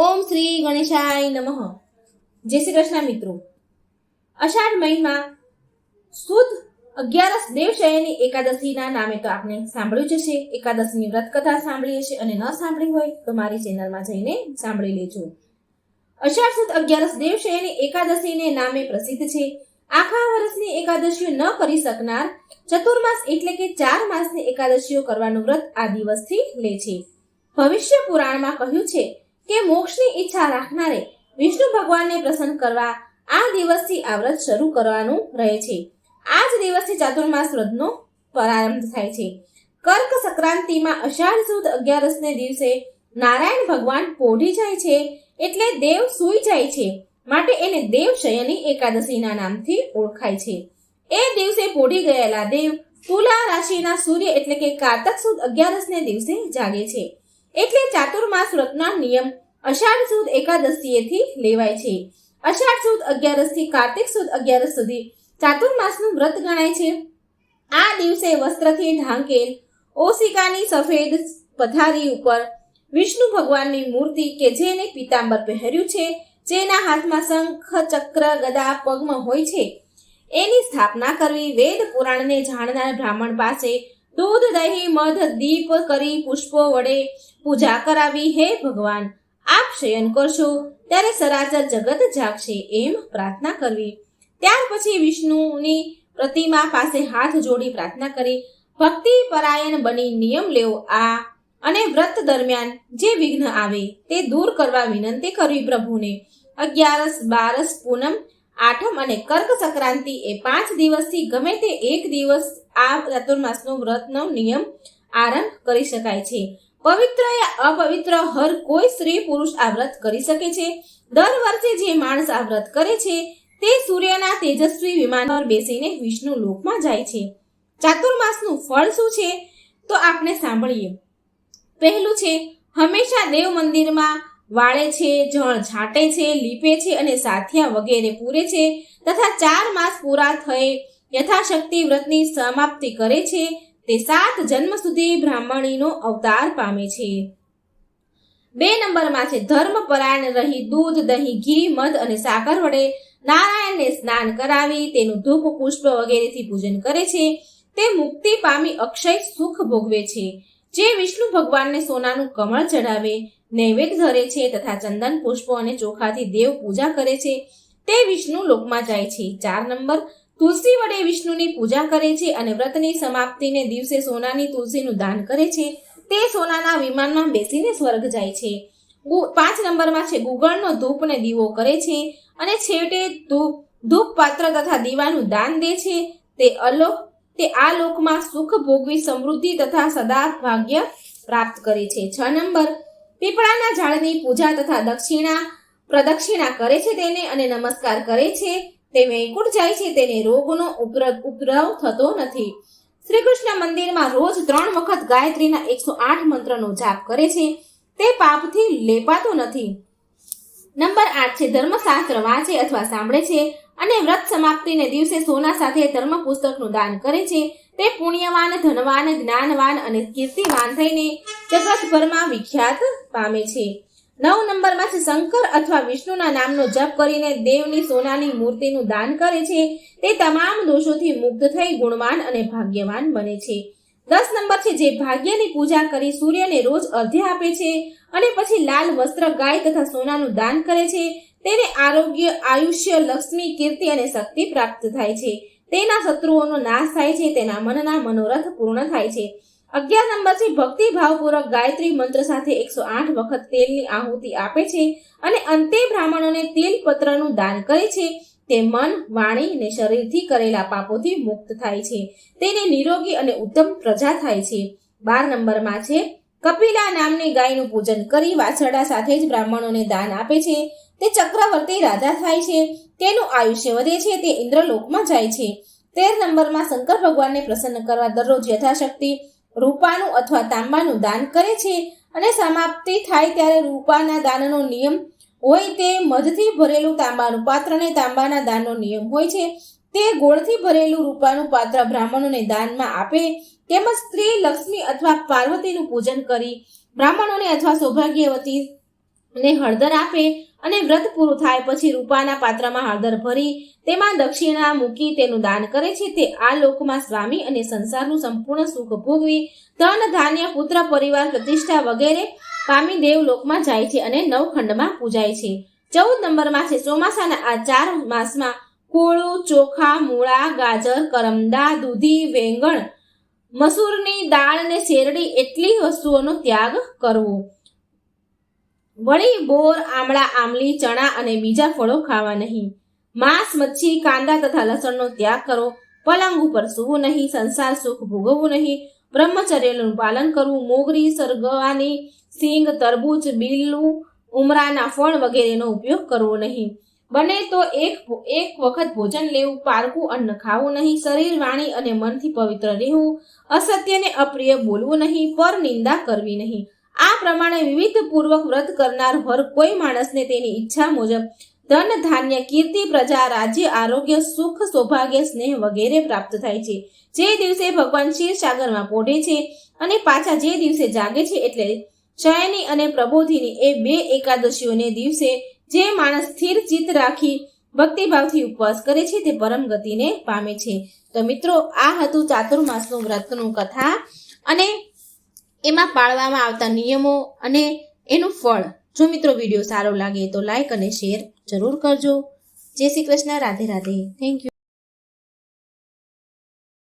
ઓમ શ્રી ગણેશાય નમઃ. જય શ્રી કૃષ્ણ મિત્રો. અષાઢ મહિમાં સુદ અગિયારસ દેવશયની એકાદશીના નામે તો આપણે સાંભળ્યું જ છે એકાદશીની વ્રત કથા સાંભળી હશે અને ન સાંભળી હોય તો મારી ચેનલમાં જઈને સાંભળી લેજો. અષાઢ સુદ અગિયારસ દેવશયની એકાદશીને નામે પ્રસિદ્ધ છે. આખા વર્ષની એકાદશીઓ ન કરી શકનાર ચતુર્માસ એટલે કે ચાર માસની એકાદશીઓ કરવાનું વ્રત આ દિવસથી લે છે. ભવિષ્ય પુરાણમાં કહ્યું છે કે મોક્ષની ઈચ્છા રાખનારે વિષ્ણુ ભગવાનને પ્રસન્ન કરવા આ દિવસથી આ વ્રત શરૂ કરવાનું રહે છે. આ જ દિવસથી ચાતુર્માસ વ્રતનો પ્રારંભ થાય છે. કર્ક સંક્રાંતિમાં અષાઢ સુદ અગિયારસને દિવસે નારાયણ ભગવાન પોઢી જાય છે એટલે દેવ સૂઈ જાય છે. માટે એને દેવશયની એકાદશીના નામથી ઓળખાય છે. એ દિવસે પોઢી ગયેલા દેવ તુલા રાશિના સૂર્ય એટલે કે કારતક સુદ અગિયારસને દિવસે જાગે છે. એટલે ચાતુર્માસ વ્રતના નિયમ. અષાઢ સુદ એકાદશીએથી લેવાય છે. અષાઢ સુદ અગિયારસથી કાર્તિક સુદ અગિયારસ સુધી ચાતુર્માસનું વ્રત ગણાય છે. આ દિવસે વસ્ત્રથી ઢાંકેલ ઓશિકાની સફેદ પથારી ઉપર વિષ્ણુ ભગવાનની મૂર્તિ કે જેને પીતાંબર પહેર્યું છે, જેના હાથમાં શંખ, ચક્ર, ગદા, પગમાં હોય છે, એની સ્થાપના કરવી વેદ પુરાણને જાણનાર બ્રાહ્મણ પાસે દૂધ, દહીં, મધ, દીપ કરી પુષ્પો વડે પૂજા કરાવી. હે ભગવાન, આપ શયન કરશો, ત્યારે સરાચર જગત જાગશે એમ પ્રાર્થના કરવી. ત્યાર પછી વિષ્ણુની પ્રતિમા પાસે હાથ જોડી પ્રાર્થના કરી. ભક્તિ પરાયણ બની નિયમ લેવો આ અને વ્રત દરમિયાન જે વિઘ્ન આવે તે દૂર કરવા વિનંતી કરવી પ્રભુને. અગિયારસ બારસ પૂનમ આઠમ અને કર્ક સંક્રાંતિ એ પાંચ દિવસથી ગમે તે એક દિવસ આ ચાતુર્માસનો વ્રતનો નિયમ આરંભ કરી શકાય છે. પવિત્ર યા અપવિત્ર હર કોઈ સ્ત્રી પુરુષ આ વ્રત કરી શકે છે. દર વર્ષે જે માણસ આ વ્રત કરે છે, તે સૂર્યના તેજસ્વી વિમાન પર બેસીને વિષ્ણુ લોકમાં જાય છે. ચાતુર્માસનું ફળ શું છે? તો આપણે સાંભળીએ. પહેલું છે, હંમેશા દેવ મંદિરમાં વાળે છે જળ છાંટે છે, લીપે છે અને સાથિયા વગેરે પૂરે છે તથા ચાર માસ પૂરા થઈ યથાશક્તિ વ્રતની સમાપ્તિ કરે છે. તે સાત જન્મ સુધી બ્રાહ્મણીનો અવતાર પામે છે. બે નંબરમાં છે, ધર્મ પરાયણ રહી દૂધ, દહીં, ઘી, મધ અને સાકર વડે નારાયણને સ્નાન કરાવી તેનું ધૂપ, પુષ્પ વગેરેથી પૂજન કરે છે. તે મુક્તિ પામી અક્ષય સુખ ભોગવે છે. જે વિષ્ણુ ભગવાનને સોનાનું કમળ ચઢાવે નૈવેદ્ય ધરે છે તથા ચંદન પુષ્પો અને ચોખાથી દેવ પૂજા કરે છે. તે વિષ્ણુ લોકમાં જાય છે. ચાર નંબર. તુલસી વડે વિષ્ણુની પૂજા કરે છે અને વ્રતની સમાપ્તિને દિવસે સોનાની તુલસીનું દાન કરે છે. તે સોનાના વિમાનમાં બેસીને સ્વર્ગ જાય છે. પાંચ નંબરમાં છે, ગુગળનો ધૂપ ને દીવો કરે છે અને છેવટે ધૂપ ધૂપ પાત્ર તથા દીવાનું દાન દે છે. તે અલોક, તે આ લોકમાં સુખ ભોગવી સમૃદ્ધિ તથા સદા ભાગ્ય પ્રાપ્ત કરે છે. છ નંબર. પીપળાના ઝાડની પૂજા તથા દક્ષિણા પ્રદક્ષિણા કરે છે તેને અને નમસ્કાર કરે છે. તે વૈકુંઠ જાય છે તેને રોગનો ઉપદ્રવ થતો નથી. શ્રી કૃષ્ણ મંદિરમાં રોજ ત્રણ વખત ગાયત્રીના એકસો આઠ મંત્રનો જાપ કરે છે. તે પાપથી લેપાતો નથી. નંબર આઠ છે ધર્મશાસ્ત્ર વાંચે અથવા સાંભળે છે. અને વ્રત સમાપ્તિને દિવસે સોના સાથે ધર્મ પુસ્તકનું દાન કરે છે. તે પુણ્યવાન, ધનવાન, જ્ઞાનવાન અને કીર્તિવાન થઈને જગતભરમાં વિખ્યાત પામે છે. નવ નંબરમાં શંકર અથવા વિષ્ણુના નામનો જપ કરીને દેવની સોનાની મૂર્તિનું દાન કરે છે. તે તમામ દોષોથી મુક્ત થઈ ગુણવાન અને ભાગ્યવાન બને છે. દસ નંબર છે જે ભાગ્યની પૂજા કરી સૂર્યને રોજ અર્ધ્ય આપે છે અને પછી લાલ વસ્ત્ર ગાય તથા સોનાનું દાન કરે છે. તેને આરોગ્ય, આયુષ્ય, લક્ષ્મી, કીર્તિ અને શક્તિ પ્રાપ્ત થાય છે. તેના શત્રુઓનો નાશ થાય છે, તેના મનના મનોરથ પૂર્ણ થાય છે. અગિયાર નંબર છે ભક્તિ ભાવપૂર્વક ગાયત્રી મંત્ર સાથે એકસો આઠ વખત તેલની આહુતિ આપે છે અને અંતે બ્રાહ્મણોને તેલ પત્રનું દાન કરે છે. તે મન, વાણી અને શરીરથી કરેલા પાપોથી મુક્ત થાય છે. તેને નિરોગી અને ઉત્તમ પ્રજા થાય છે. બાર નંબરમાં છે, કપિલા નામની ગાયનું પૂજન કરી વાછરડા સાથે જ બ્રાહ્મણોને દાન આપે છે. તે ચક્રવર્તી રાજા થાય છે. તેનું આયુષ્ય વધે છે. તે ઇન્દ્રલોકમાં જાય છે. તેર નંબરમાં શંકર ભગવાનને પ્રસન્ન કરવા દરરોજ યથાશક્તિ રૂપાનું અથવા તાંબાનું દાન કરે છે અને સમાપ્તિ થાય ત્યારે રૂપાના દાનનો નિયમ હોય તે મધથી ભરેલું તાંબાનું પાત્ર અને તાંબાના દાનનો નિયમ હોય છે. તે ગોળથી ભરેલું રૂપાનું પાત્ર બ્રાહ્મણોને દાનમાં આપે તેમજ સ્ત્રી લક્ષ્મી અથવા પાર્વતીનું પૂજન કરી બ્રાહ્મણોને અથવા સૌભાગ્યવતી ને હળદર આપે અને વ્રત પૂરું થાય પછી રૂપાના પાત્રમાં હળદર ભરી, તેમાં દક્ષિણા મૂકી તેનું દાન કરે છે. તે આ લોકમાં સ્વામી અને સંસારનું સંપૂર્ણ સુખ ભોગવી ધન, ધાન્ય, પુત્ર, પરિવાર, પ્રતિષ્ઠા વગેરે પામી દેવલોકમાં જાય છે અને નવખંડમાં પૂજાય છે. ચૌદ નંબરમાં છે ચોમાસાના આ ચાર માસમાં કોળું, ચોખા, મૂળા, ગાજર, કરમદા, દૂધી, વેંગણ, મસૂરની દાળ ને શેરડી એટલી વસ્તુઓનો ત્યાગ કરવો. વળી બોર, આમળા આમલી ચણા અને બીજા ફળો ખાવા નહીં. માંસ, મચ્છી, કાંદા તથા લસણનો ત્યાગ કરો. પલંગ ઉપર સૂવું નહીં, સંસાર સુખ ભોગવવું નહીં. બ્રહ્મચર્યનું પાલન કરવું, મોગરી, સરગવાની, સિંગ, તરબૂચ બીલું ઉમરાના ફળ વગેરેનો ઉપયોગ કરવો નહીં. બને તો એક એક વખત ભોજન લેવું પારકું અન્ન ખાવું નહીં, શરીર વાણી અને મનથી પવિત્ર રહેવું, અસત્યને અપ્રિય બોલવું નહીં, પર નિંદા કરવી નહીં. આ પ્રમાણે વિવિધ પૂર્વક વ્રત કરનાર હર કોઈ માણસને તેની ઈચ્છા મુજબ ધન, ધાન્ય, કીર્તિ, પ્રજા, રાજ્ય, આરોગ્ય, સુખ, સૌભાગ્ય, સ્નેહ વગેરે પ્રાપ્ત થાય છે. જે દિવસે ભગવાન સાગરમાં પોઢે છે અને પાછા જે દિવસે જાગે છે એટલે શયની અને પ્રબોધિની એ બે એકાદશીઓને દિવસે જે માણસ સ્થિર ચિત્ત રાખી ભક્તિભાવથી ઉપવાસ કરે છે તે પરમ ગતિને પામે છે. તો મિત્રો, આ હતું ચાતુર્માસનું વ્રતનું કથા અને એમાં પાળવામાં આવતા નિયમો અને એનું ફળ. જો મિત્રો વીડિયો સારો લાગે તો લાઈક અને શેર જરૂર કરજો. જય શ્રી કૃષ્ણ, રાધે રાધે. Thank you